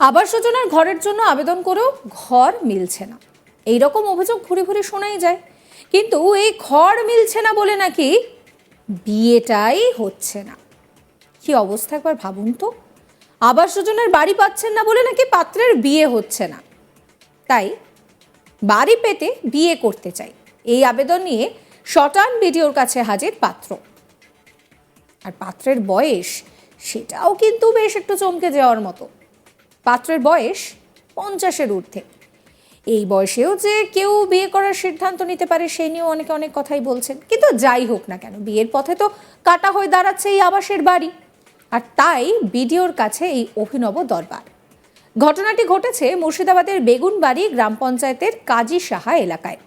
আবাস যোজনার ঘরের জন্য আবেদন করেও ঘর মিলছে না। এই রকম অভিযোগ ঘুরে ঘুরে শোনাই যায়। কিন্তু এই ঘর মিলছে না বলে নাকি বিয়েটাই হচ্ছে না। কি অবস্থা একবার ভাবুন তো। আবাস যোজনার বাড়ি পাচ্ছেন না বলে নাকি পাত্রের বিয়ে হচ্ছে না। তাই বাড়ি পেতে বিয়ে করতে চাই। এই আবেদন নিয়ে শটান বিডিওর কাছে হাজির পাত্র। আর পাত্রের বয়স, সেটাও কিন্তু বেশ একটু চমকে যাওয়ার মতো। পাত্রের বয়স পঞ্চাশের ঊর্ধ্বে। এই বয়সেও যে কেউ বিয়ে করার সিদ্ধান্ত নিতে পারে সেই নিয়েও অনেকে অনেক কথাই বলছেন। কিন্তু যাই হোক না কেন, বিয়ের পথে তো কাটা হয়ে দাঁড়াচ্ছে এই আবাসের বাড়ি। আর তাই বিডিওর কাছে এই অভিনব দরবার। ঘটনাটি ঘটেছে মুর্শিদাবাদের বেগুনবাড়ি গ্রাম পঞ্চায়েতের কাজী সাহা এলাকায়।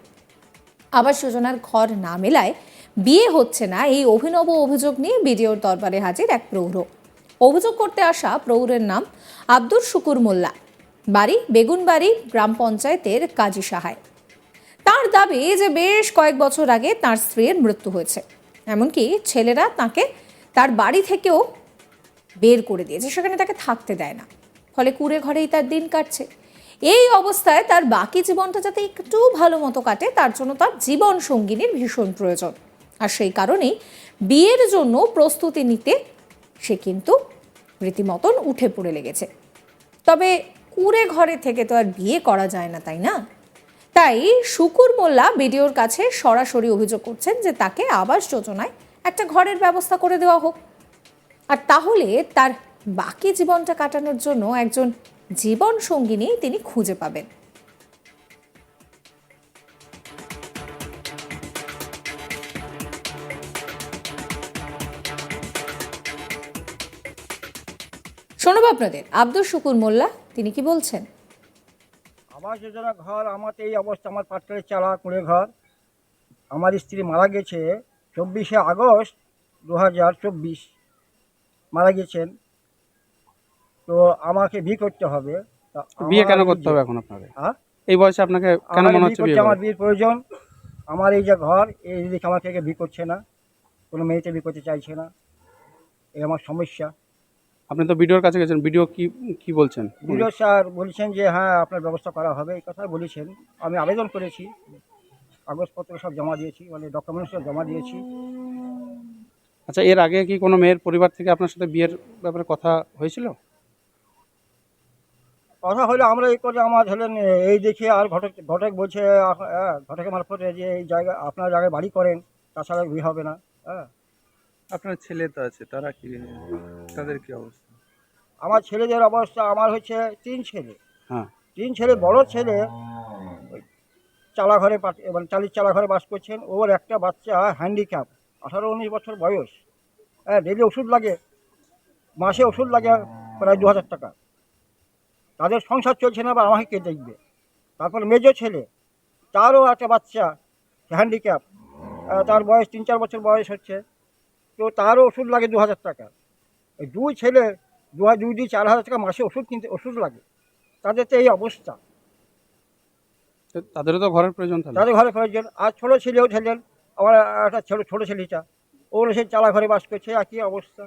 আবাস যোজনার ঘর না মেলায় বিয়ে হচ্ছে না এই অভিনব অভিযোগ নিয়ে বিডিওর দরবারে হাজির এক প্রৌঢ় অভিযোগ করতে আসা প্রৌঢ়ের নাম আব্দুর শুকুর মোল্লা। বাড়ি বেগুনবাড়ি গ্রাম পঞ্চায়েতের কাজী সাহায়। তার দাবি যে বেশ কয়েক বছর আগে তার স্ত্রীর মৃত্যু হয়েছে। এমনকি ছেলেরা তাকে তার বাড়ি থেকেও বের করে দিয়েছে। সেখানে তাকে থাকতে দেয় না। ফলে কুড়ে ঘরেই তার দিন কাটছে। এই অবস্থায় তার বাকি জীবনটা যাতে একটু ভালো মতো কাটে, তার জন্য তার জীবন সঙ্গিনীর ভীষণ প্রয়োজন। আর সেই কারণেই বিয়ের জন্য প্রস্তুতি নিতে সে কিন্তু রীতিমতন উঠে পড়ে লেগেছে। তবে কুড়ে ঘরে থেকে তো আর বিয়ে করা যায় না, তাই না? তাই শুকুর মোল্লা বিডিওর কাছে সরাসরি অভিযোগ করছেন যে তাকে আবাস যোজনায় একটা ঘরের ব্যবস্থা করে দেওয়া হোক। আর তাহলে তার বাকি জীবনটা কাটানোর জন্য একজন জীবন সঙ্গিনী তিনি খুঁজে পাবেন। শোনব আপনাদের। আব্দুল শুকুর মোল্লা তিনি কি বলছেন? আবাস যোজনা ঘর আমার তো এই অবস্থা আমার পাটকেলের চালা কুড়ে ঘর। আমার স্ত্রী মারা গেছে চব্বিশে আগস্ট দু হাজার চব্বিশ। মারা গেছেন। তো আমাকে বিয়ে করতে হবে। তা বিয়ে কেন করতে হবে এখন আপনাকে? এই বয়সে আপনাকে কেন আমার মনে হচ্ছে বিয়ে আমার বিয়ের প্রয়োজন। আমার এই যে ঘর এই দিকে আমার থেকে বিয়ে করছে না। কোনো মেয়েতে বিয়ে করতে চাইছে না। এই আমার সমস্যা। আপনি তো ভিডিওর কাছে গেছেন ভিডিও কি কি বলছেন? বিডিও স্যার বলছেন যে হ্যাঁ আপনার ব্যবস্থা করা হবে এই কথা বলেছেন। আমি আবেদন করেছি কাগজপত্র সব জমা দিয়েছি মানে ডকুমেন্টস সব জমা দিয়েছি। আচ্ছা এর আগে কি কোনো মেয়ের পরিবার থেকে আপনার সাথে বিয়ের ব্যাপারে কথা হয়েছিল? কথা হলো আমরা এই করে আমার হলেন এই দেখে আর ঘটক ঘটক বলছে হ্যাঁ, ঘটকের মারফত যে এই জায়গা আপনার জায়গায় বাড়ি করেন তাছাড়া বিয়ে হবে না হ্যাঁ। আপনার ছেলে তো আছে তারা কি তাদের কি অবস্থা? আমার ছেলেদের অবস্থা আমার হচ্ছে তিন ছেলে। হ্যাঁ। তিন ছেলে বড় ছেলে ওই চালা ঘরে পাঠ- মানে চালির চালা ঘরে বাস করছেন। ওর একটা বাচ্চা হ্যান্ডিক্যাপ আঠারো উনিশ বছর বয়স। হ্যাঁ ডেলি ওষুধ লাগে মাসে ওষুধ লাগে প্রায় দু হাজার টাকা। তাদের সংসার চলছে না বা আমাকে কে দেখবে? তারপর মেজো ছেলে তারও একটা বাচ্চা হ্যান্ডিক্যাপ তার বয়স তিন চার বছর বয়স হচ্ছে। তো তারও ওষুধ লাগে দু হাজার টাকা। এই দুই ছেলে দু হাজার দুই দুই চার হাজার টাকা মাসে ওষুধ কিনতে ওষুধ লাগে। তাদের তো এই অবস্থা। তাদেরও তো ঘরের প্রয়োজন তাদের ঘরে প্রয়োজন। আর ছোটো ছেলেও ছিলেন আমার একটা ছোটো ছোটো ছেলেটা। ও সে চালা ঘরে বাস করছে একই অবস্থা।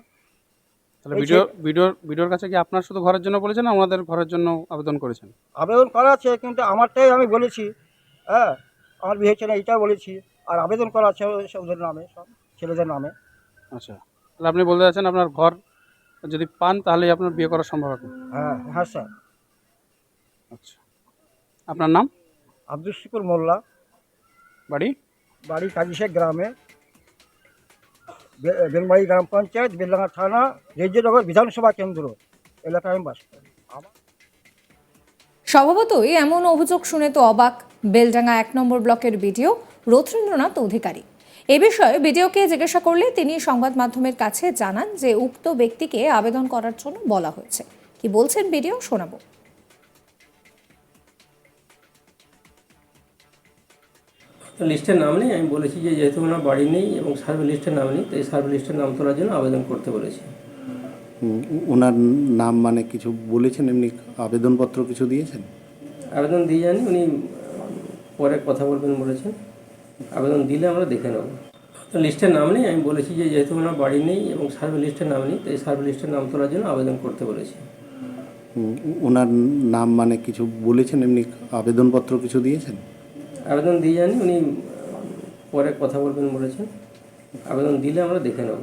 তাহলে ভিডিও ভিডিওর ভিডিওর কাছে কি আপনার শুধু ঘরের জন্য বলেছেন না ওনাদের ঘরের জন্য আবেদন করেছেন? আবেদন করা আছে কিন্তু আমারটাই আমি বলেছি। হ্যাঁ আমার বিয়ে হচ্ছে না এইটাও বলেছি। আর আবেদন করা আছে ওদের নামে সব ছেলেদের নামে। আচ্ছা। তাহলে আপনি বলতে চাচ্ছেন আপনার ঘর যদি পান তাহলে আপনার বিয়ে করা সম্ভব এখন হ্যাঁ হ্যাঁ স্যার। আচ্ছা। আপনার নাম? আব্দুল শুকুর মোল্লা। বাড়ি? বাড়ি কাজিশেখ গ্রামে। বে- বেলবাড়ি গ্রাম পঞ্চায়েত বেলডাঙ্গা থানা রেজিনগর বিধানসভা কেন্দ্র এলাকায় আমি বাস করি। স্বভাবতই এমন অভিযোগ শুনে তো অবাক। বেলডাঙ্গা এক নম্বর ব্লকের বিডিও রথীন্দ্রনাথ অধিকারী। এ বিষয়ে বিডিওকে জিজ্ঞাসা করলে তিনি সংবাদ মাধ্যমের কাছে জানান যে উক্ত ব্যক্তিকে আবেদন করার জন্য বলা হয়েছে। কি বলছেন বিডিও? শোনাবো। লিস্টের নাম নেই? আমি বলেছি যে যেহেতু ওনার বাড়ি নেই এবং সার্ভে লিস্টের নাম নেই তো এই সার্ভে লিস্টের নাম তোলার জন্য আবেদন করতে বলেছি। ওনার নাম মানে কিছু বলেছেন? এমনি আবেদনপত্র কিছু দিয়েছেন? আবেদন দিয়ে জানি উনি পরে কথা বলবেন বলেছেন। আবেদন দিলে আমরা দেখে নেব। তো লিস্টের নাম নেই আমি বলেছি যে যেহেতু ওনার বাড়ি নেই এবং সার্ভে লিস্টের নাম নেই তো এই সার্ভে লিস্টের নাম তোলার জন্য আবেদন করতে বলেছি। ওনার নাম মানে কিছু বলেছেন এমনি আবেদনপত্র কিছু দিয়েছেন? আবেদন দিয়ে জানি উনি পরে কথা বলবেন বলেছেন। আবেদন দিলে আমরা দেখে নেব।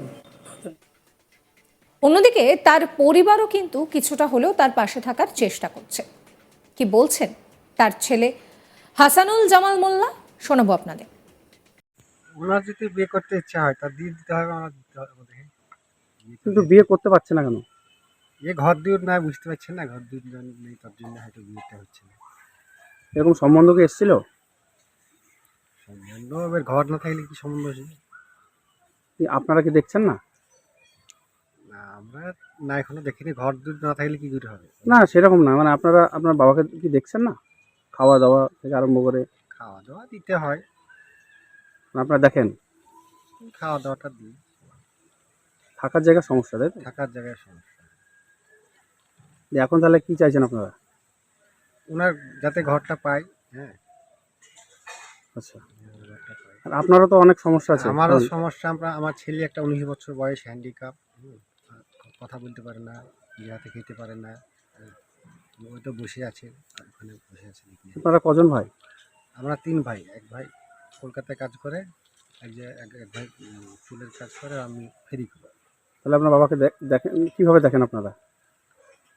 অন্যদিকে তার পরিবারও কিন্তু কিছুটা হলেও তার পাশে থাকার চেষ্টা করছে। কি বলছেন? তার ছেলে হাসানুল জামাল মোল্লা শোনাবো আপনাদের। ওনার যদি বিয়ে করতে ইচ্ছা হয় তা দিয়ে দিতে হবে আমরা দিতে হবে ওদেরকে। কিন্তু বিয়ে করতে পারছে না কেন? এ ঘর দূর না বুঝতে পারছেন না? ঘর দূর নেই তার জন্য হয়তো বিয়েটা হচ্ছে না। এরকম সম্বন্ধ কি এসেছিল? সম্বন্ধ এবার ঘর না থাকলে কি সম্বন্ধ কি আপনারা কি দেখছেন না? না আমরা না এখনও দেখিনি। ঘর দূর না থাকলে কি করে হবে? না সেরকম না। মানে আপনারা আপনার বাবাকে কি দেখছেন না? খাওয়া দাওয়া থেকে আরম্ভ করে? খাওয়া দাওয়া দিতে হয়। আপনারা দেখেন। খাওয়া দাওয়াটা দিই থাকার জায়গার সমস্যা তাই তো? থাকার জায়গায় সমস্যা। এখন তাহলে কি চাইছেন আপনারা? ওনার যাতে ঘরটা পাই হ্যাঁ। আচ্ছা। আর আপনারও তো অনেক সমস্যা আছে। আমারও সমস্যা আমরা আমার ছেলে একটা উনিশ বছর বয়স হ্যান্ডিক্যাপ কথা বলতে পারে না হাতে খেতে পারে না। ওই তো বসে আছে ওখানে বসে আছে। আপনারা কজন ভাই? আমরা তিন ভাই এক ভাই। কলকাতায় কাজ করে এক যে এক এক ভাই উম, চুলের কাজ করে আমি ফেরি করি। তাহলে আপনার বাবাকে দেখ- দেখেন কীভাবে দেখেন আপনারা?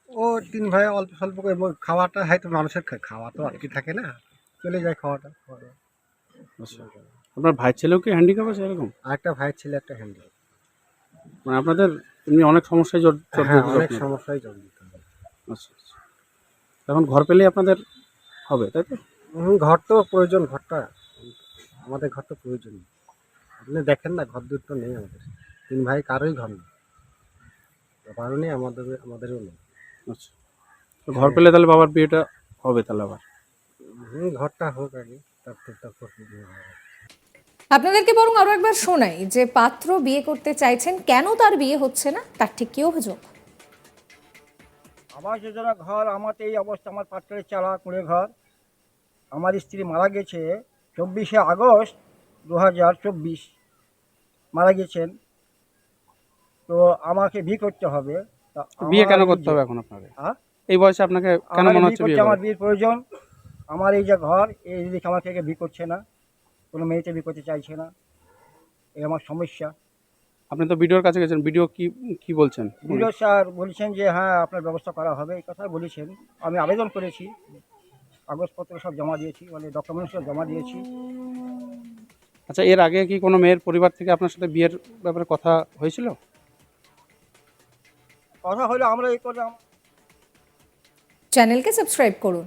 ও তিন ভাই অল্প স্বল্প করে খাওয়াটা হয়তো মানুষের খা- খাওয়া তো আটকে থাকে না চলে যায় খাওয়াটা খাওয়া দাওয়া। আচ্ছা। আপনার ভাই ছেলেও কি হ্যান্ডিক্যাপ আছে এরকম? আর একটা ভাইয়ের ছেলে একটা হ্যান্ডি মানে আপনাদের এমনি অনেক সমস্যায় জড়- জড়িত হ্যাঁ অনেক আপনারা। সমস্যায় জড়িত। আচ্ছা আচ্ছা। এখন ঘর পেলেই আপনাদের হবে তাই তো? হুম, ঘর তো প্রয়োজন ঘরটা আমাদের ঘর তো প্রয়োজন আপনি দেখেন না ঘর দূর তো নেই আমাদের। তিন ভাই কারোই ঘর নেই। বাবারও নেই আমাদের আমাদেরও নেই। আচ্ছা। ঘর পেলে তাহলে বাবার বিয়েটা হবে তাহলে আবার? হুম ঘরটা হোক আগে তারপর তারপর বিয়ে হবে। আপনাদেরকে বরং আরও একবার শোনাই যে পাত্র বিয়ে করতে চাইছেন কেন তার বিয়ে হচ্ছে না? তার ঠিক কি অভিযোগ? আবাস যোজনা ঘর আমার এই অবস্থা। আমার পাত্রের চালা কুড়ে ঘর। আমার স্ত্রী মারা গেছে চব্বিশে আগস্ট দু হাজার চব্বিশ। মারা গেছেন। তো আমাকে বিয়ে করতে হবে। তা বিয়ে কেন করতে হবে এখন আপনাকে? এই বয়সে আপনাকে কেন মনে হচ্ছে বিয়ে আমার বিয়ের প্রয়োজন। আমার এই যে ঘর এই দিকে আমার থেকে বিয়ে করছে না। কোনো মেয়েতে বিয়ে করতে চাইছে না। এই আমার সমস্যা। আপনি তো ভিডিওর কাছে গেছেন। ভিডিও কি কি বলছেন? বিডিও স্যার বলছেন যে হ্যাঁ আপনার ব্যবস্থা করা হবে। এই কথা বলেছেন। আমি আবেদন করেছি। কাগজপত্র সব জমা দিয়েছি মানে ডকুমেন্টস সব জমা দিয়েছি। আচ্ছা এর আগে কি কোনো মেয়ের পরিবার থেকে আপনার সাথে বিয়ের ব্যাপারে কথা হয়েছিল? কথা হলো আমরা এই করলাম। চ্যানেলকে সাবস্ক্রাইব করুন।